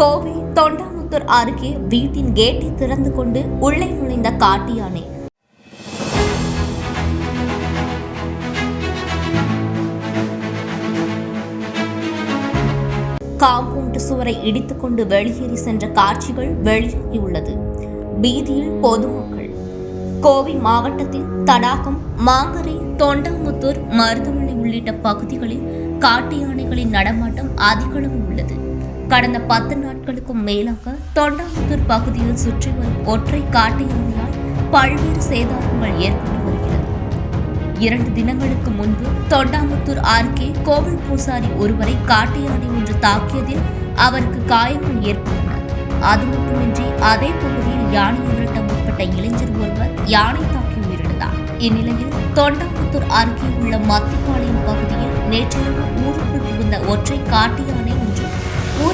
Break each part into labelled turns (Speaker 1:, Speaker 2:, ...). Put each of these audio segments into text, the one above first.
Speaker 1: கோவை தொண்டாமுத்தூர் அருகே வீட்டின் கேட்டை திறந்து கொண்டு உள்ளே நுழைந்த காட்டு யானை காம்பவுண்ட் சுவரை இடித்துக்கொண்டு வெளியேறி சென்ற காட்சிகள் வெளியாகியுள்ளது. பீதியில் பொதுமக்கள். கோவை மாவட்டத்தில் தடாகம் மாங்கரை தொண்டாமுத்தூர் மருதமலை உள்ளிட்ட பகுதிகளில் காட்டு யானைகளின் நடமாட்டம் அதிகளவு உள்ளது. கடந்த பத்து நாட்களுக்கும் மேலாக தொண்டாமுத்தூர் பகுதியில் சுற்றி வரும் ஒற்றை காட்டு யானையால் பல்வேறு சேதாரங்கள் ஏற்பட்டு வருகிறது. இரண்டு தினங்களுக்கு முன்பு தொண்டாமுத்தூர் அருகே கோவில் பூசாரி ஒருவரை காட்டு யானை ஒன்று தாக்கியதில் அவருக்கு காயங்கள் ஏற்பட்டன. அது மட்டுமின்றி அதே பகுதியில் யானை விரட்ட முற்பட்ட இளைஞர் ஒருவர் யானை தாக்கி உயிரிழந்தார். இந்நிலையில் தொண்டாமுத்தூர் அருகே உள்ள மத்திப்பாளையம் பகுதியில் நேற்றிரவு ஊருக்குள் புகுந்த ஒற்றை காட்டு யானை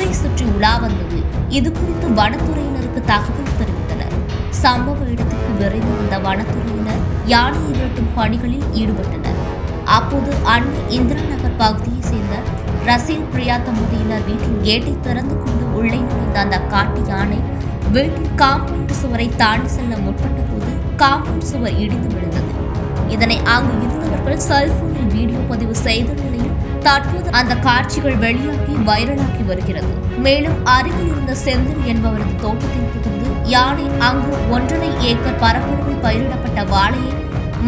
Speaker 1: வீட்டை சுற்றி உலா வந்தது. இது குறித்து வனத்துறையினருக்கு தகவல் தெரிவித்தனர். சம்பவ இடத்துக்கு விரைந்து வந்த வனத்துறையினர் யானையை வெட்டும் பணிகளில் ஈடுபட்டனர். அப்போது அன்னை இந்திரா நகர் பகுதியைச் சேர்ந்த ரசீல் பிரியா தம்பதியினர் வீட்டின் கேட்டை திறந்து கொண்டு உள்ளே நுழைந்த அந்த காட்டு யானை வீட்டின் காம்பவுண்ட் சுவரை தாண்டி செல்ல முற்பட்ட போது காம்பவுண்ட் சுவர் இடிந்து விழுந்தது. இதனை அங்கு இருந்தவர்கள் செல்போனில் வீடியோ பதிவு செய்த நிலையில் தற்போது அந்த காட்சிகள் வெளியாகி வைரலாகி வருகிறது. மேலும் அருகில் இருந்த செந்தில் என்பவரது தோட்டத்தில் புகுந்து யானை அங்கு ஒன்றரை ஏக்கர் பரப்பளவில் பயிரிடப்பட்ட வாழையை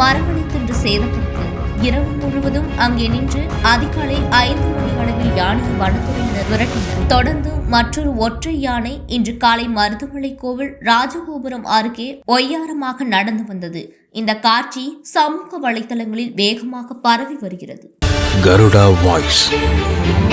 Speaker 1: மரங்களை தின்று சேதப்படுத்தி இரவு முழுவதும் அங்கே நின்று அதிகாலை ஐந்து மணி அளவில் யானையை வனத்துறையினர் விரட்டினர். தொடர்ந்து மற்றொரு ஒற்றை யானை இன்று காலை மருதமலை கோவில் ராஜகோபுரம் அருகே ஒய்யாரமாக நடந்து வந்தது. இந்த காட்சி சமூக வலைதளங்களில் வேகமாக பரவி வருகிறது.
Speaker 2: Garuda Voice.